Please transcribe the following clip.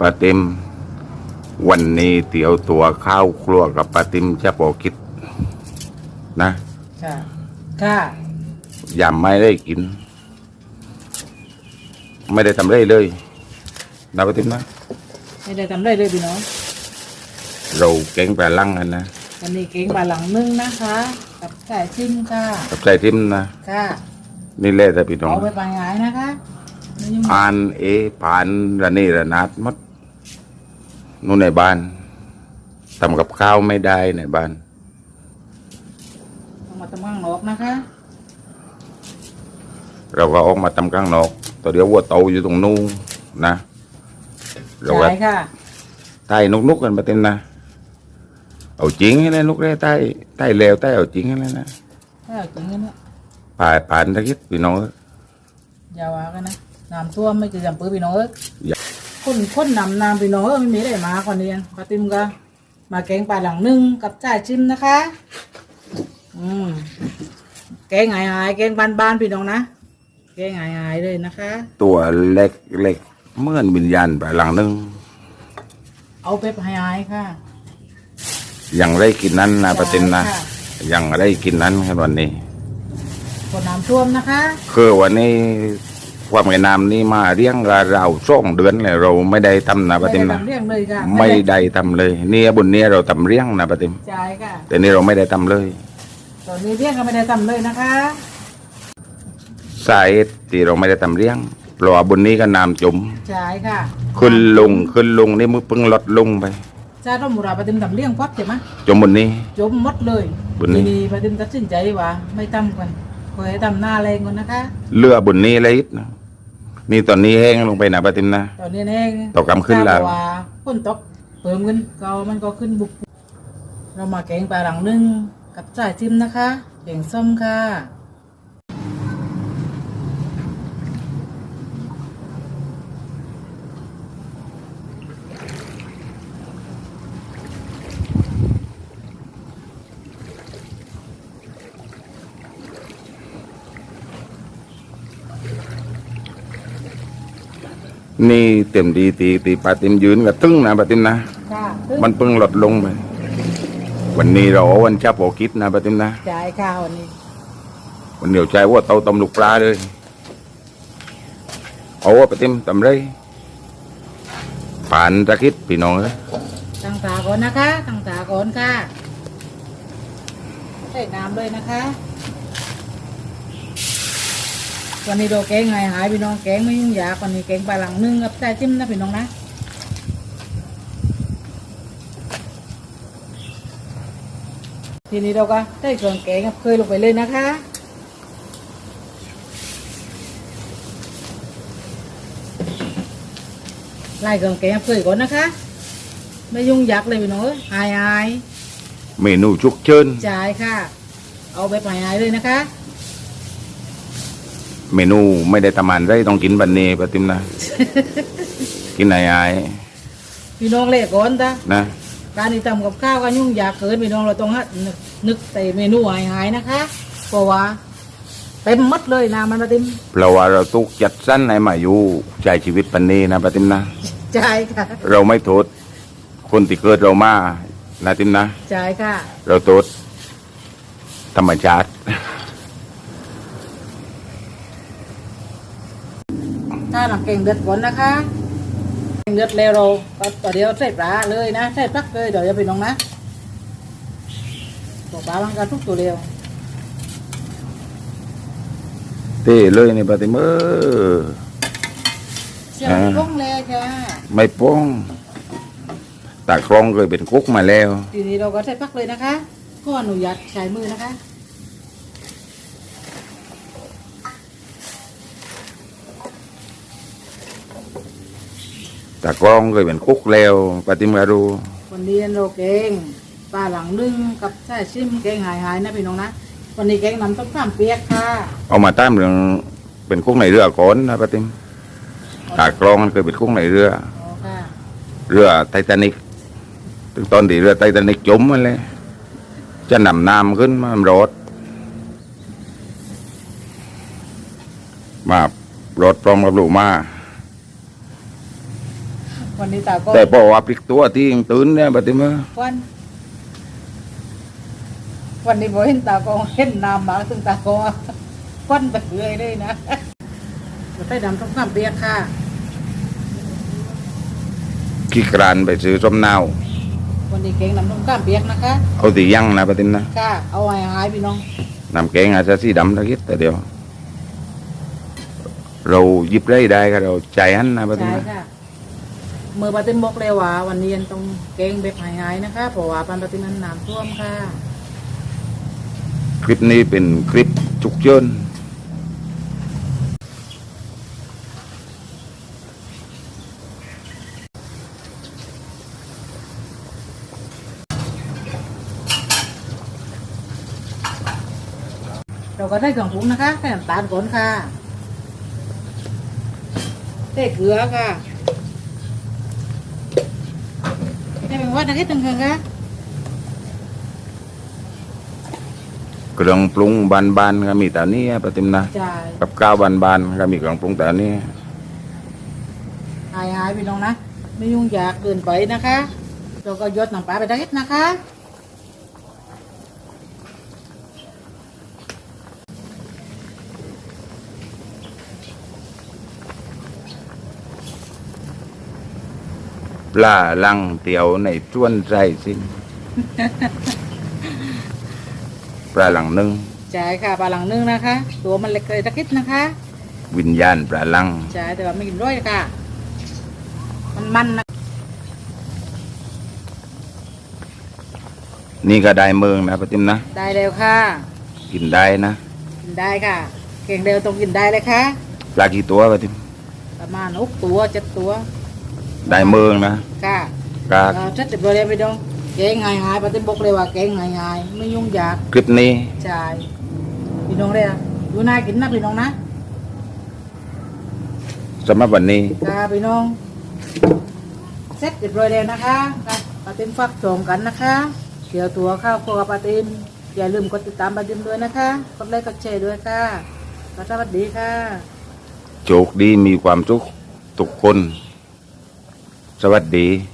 ปาติม วันนี้เตี๋ยวตัวข้าวครัวกับปาติมจะโปอคิดนะค่ะค่ะยำไม่ได้กิน ไม่ได้ทำไรเลยนะปาติมนะไม่ได้ทำได้เลยพี่น้องเราเก่งแปลลังกันนะวันนี้เก่งบาหลังนึ่งนะคะ กับไก่จิ้มค่ะกับใจทิมนะค่ะนี่แหละแต่พี่น้องเอาไปปลายหายนะคะไม่ยุ่ง อ่านเอผ่านระนี่ระนาดหมัดนู่นในบ้านทำกับข้าวไม่ได้ในบ้านต้องมาตำข้างนอกนะคะ เราก็ออกมาทำข้างนอกตัวเดียววัวโตอยู่ตรงนู้นนะเราก็ใช่ค่ะใต้นุกนุกๆกันมาเต็มนะเอาจริงเลยนุกเลยใต้ใต้เลวใต้เอาจริงเลยนะถ้าเอาจริงกันเนี่ยผ่านผ่านตะคิดพี่น้องอย่าว่ากันนะ น้ำท่วมไม่จะจำปื้อพี่น้องเอ้ยอย่าคนคนนำน้ำพี่น้องเอ้ยไม่มีได้มาคนเดียวปาติมก็มาแกงปลาหลังนึ่งกับจ่ายจิ้มนะคะ อืมแกงหายหายๆแกงบานบานๆพี่น้องนะแกงหายหายๆเลยนะคะ ตัวเล็กเล็กเหมื่อนวิญญาณไปหลังนึงเอาไปหายหายๆค่ะยังได้กินนั้นนะปะติมนะค่ะยังได้กินนั้นกันวันนี้คนน้ำท่วมนะคะ คือวันนี้ ความแม่น้ำนี่มาเรียงกับเราส่องเดือนเลยเราไม่ได้ทำนะปะไม่ติได้มนะทำเรื่องเลยค่ะไม่ได้ทำเลยเนี่ยบุญเนี่ยเราทำเรียงนะปะติมใช่ค่ะ แต่นี่เราไม่ได้ทำเลย ตอนนี้เรียกก็ไม่ได้ทำเลยนะคะสาเหตุที่เราไม่ได้ทำเรียงเพราะว่าบุญนี้ก็น้ำจมใช่ค่ะ ขึ้นลงขึ้นลงนี่มึงเพิ่งลดลงไปจ้าต้องมุราปฏิมทำเรื่องปั๊บใช่ไหมจมบุญนี้จมหมดเลยบุญนี้ทีนี้ปฏิมตัดสินใจว่าไม่ทำกัน ขอให้ทำหน้าแรงก่อนนะคะ เลือบุญนี้เลยนะนี่ตอนนี้แห้งลงไปนะปะติมนะ ตอนนี้เองตกกำขึ้นแล้วถ้าว่าฝนตกเพิ่มขึ้นก็มันก็ขึ้นบุก เรามาแกงปลาหลังนึ่งกับจ่ายจิ้มนะคะแกงส้มค่ะ นี่เต็มดีตีตีปาติมยืนกับตึ้งนะปาติมนะค่ะซึ่งมันเพิ่งลดลงไปวันนี้เราเอาวันชาโปกิดนะปาติมนะ จ่ายค่ะวันนี้ วันเดียวใจว่าเตาตำลูกปลาเลยเอาว่าปาติมตำไรผ่านตะคิดพี่น้องเลยตั้งตาก่อนนะคะ ตั้งตาก่อนค่ะ ใส่น้ำเลยนะคะ วันนี้เราแกงหายหายพี่น้องแกงไม่ยุ่งยากวันนี้แกงปลาหลังนึ่งกับจ่ายจิ้มนะพี่น้องนะทีนี้เราก็ได้เครื่องแกงเคยลงไปเลยนะคะไล่เครื่องแกงเคยก่อนนะคะ ไม่ยุ่งยากเลยพี่น้องเอ้ยหายหายเมนูชุกเชิญจ่ายค่ะ เอาไปหายหายเลยนะคะ เมนูไม่ได้ทำมันไรต้องกินบันเนปาติมนะ กินไหนไอ้พี่น้องเล่ก่อนจ้ะนะ การที่ทำกับข้าวก็ยุ่งยากเกินพี่น้องเราต้องหัดนึกนึกแต่เมนูหายหายๆนะคะ เพราะว่าเต็มหมัดเลยนะมันมาเต็มเพราะว่าเราตุกจัดสั้นให้มาอยู่ใช้ชีวิตปันนี้นะปาติมนะจ่ายค่ะ เราไม่โทษคนที่เกิดเรามานะติมนะจ่ายค่ะ เราโทษธรรมชาติ ถ้าหลังเก่งเดือดก่อนนะคะเก่งเดือดแล้วเราก็ต่อเดียวใส่ปลาเลยนะใส่ปลักเลยเดี๋ยวจะไปน้องนะตัวปลาบางการทุกตัวเดียวเต้เลยนี่ปาติมเออเสียงอ่าก้องเลยค่ะไม่ป้องตากรองเคยเป็นกุ๊กมาแล้ว ทีนี้เราก็ใส่ปลักเลยนะคะข้ออนุญาตใช้มือนะคะ ตากรองเคยเป็นกุ๊กแล้วปาติมการูวันนี้เราแกงปลาหลังนึ่งกับใส่ชิมแกงหายหายๆนะพี่น้องนะวันนี้แกงน้ำต้มข้ามเปียกค่ะเอามาตามเรื่องเป็นกุ๊กในเรือก่อนนะปาติมตากรองมันเคยเป็นกุ๊กในเรืออ๋อค่ะเรือไททานิกถึงตอนที่เรือไททานิกจมมาเลยจะนำน้ำขึ้นมารถมารถพร้อมกับลูกมา วันนี้ตาก็แต่พอว่าพลิกตัวที่ยังตื่นเนี่ยปฏิมาวัน วันนี้บอเห็นตาก็เห็นน้ำมาซึ่งตาก็ควันไปเลยเลยนะเราได้ดำต้องข้ามเปียกค่ะขี้กรานไปซื้อส้มนาววันนี้เก่งน้ำต้องข้ามเปียกนะคะ เอาตียั่งนะปฏิมานะค่ะเอาไว้หายพี่น้องน้ำแกงอาจจะสีดำตะคิดแต่เดียว เราหยิบได้ได้ก็เราใจอันนะปฏิใช่มาค่ะมือปฏิมบอกเลยว่า วันนี้ยังต้องเก่งแบบหายๆนะคะเพราะว่าปันปฏิมันน้ำท่วมค่ะ คลิปนี้เป็นคลิปฉุกเฉินเราก็ได้เครื่องปรุงนะคะใส่น้ำตาลก่อนค่ะใส่เกลือค่ะ ให้เป็นวัดนะแค่ตึงเคืองค่ะเครื่องปรุงบานๆก็มีแต่นี้ปฏิมานะจ่ายกับข้าวบานๆก็มีเครื่องปรุงแต่นี้หายหายๆพี่น้องนะไม่ยุ่งยากเกินไปนะคะเราก็ยดน้ำปลาไปได้นะคะ ลาลังเตียวในชวนใจสิ้นปลาหลังหนึ่งจ่ายค่ะปลาหลังนึงนะคะ ตัวมันเล็กเลยตะคิดนะคะ วิญญาณปลาลังจ่ายแต่ว่าไม่กินด้วยค่ะ มันมันนะนี่ก็ได้เมืองนะปฏิมนะ ได้แล้วค่ะ กินได้นะ กินได้ค่ะ เก่งเดียวตรงกินได้เลยค่ะ ปลากี่ตัวปฏิมประมาณหกตัวเจ็ดตัว ได้เมืองนะค่ะกาเออถ้าจะไปเรียนไปดองแกงง่ายหายปฏิบอกเลยว่าแกงง่ายหายไม่ยุ่งยากคลิปนี้ ใช่พี่น้องเลยอะดูน่ากินนะพี่น้องนะสำหรับวันนี้ ค่ะพี่น้องเสร็จเรียบร้อยแล้วนะคะค่ะปาติมฟักส่งกันนะคะเกี่ยวตัวข้าวครัวปาติมอย่าลืมกดติดตามปาติมด้วยนะคะกดไลค์กดแชร์ด้วยค่ะก็สวัสดีค่ะ โชคดีมีความสุขทุกคนส วัสดี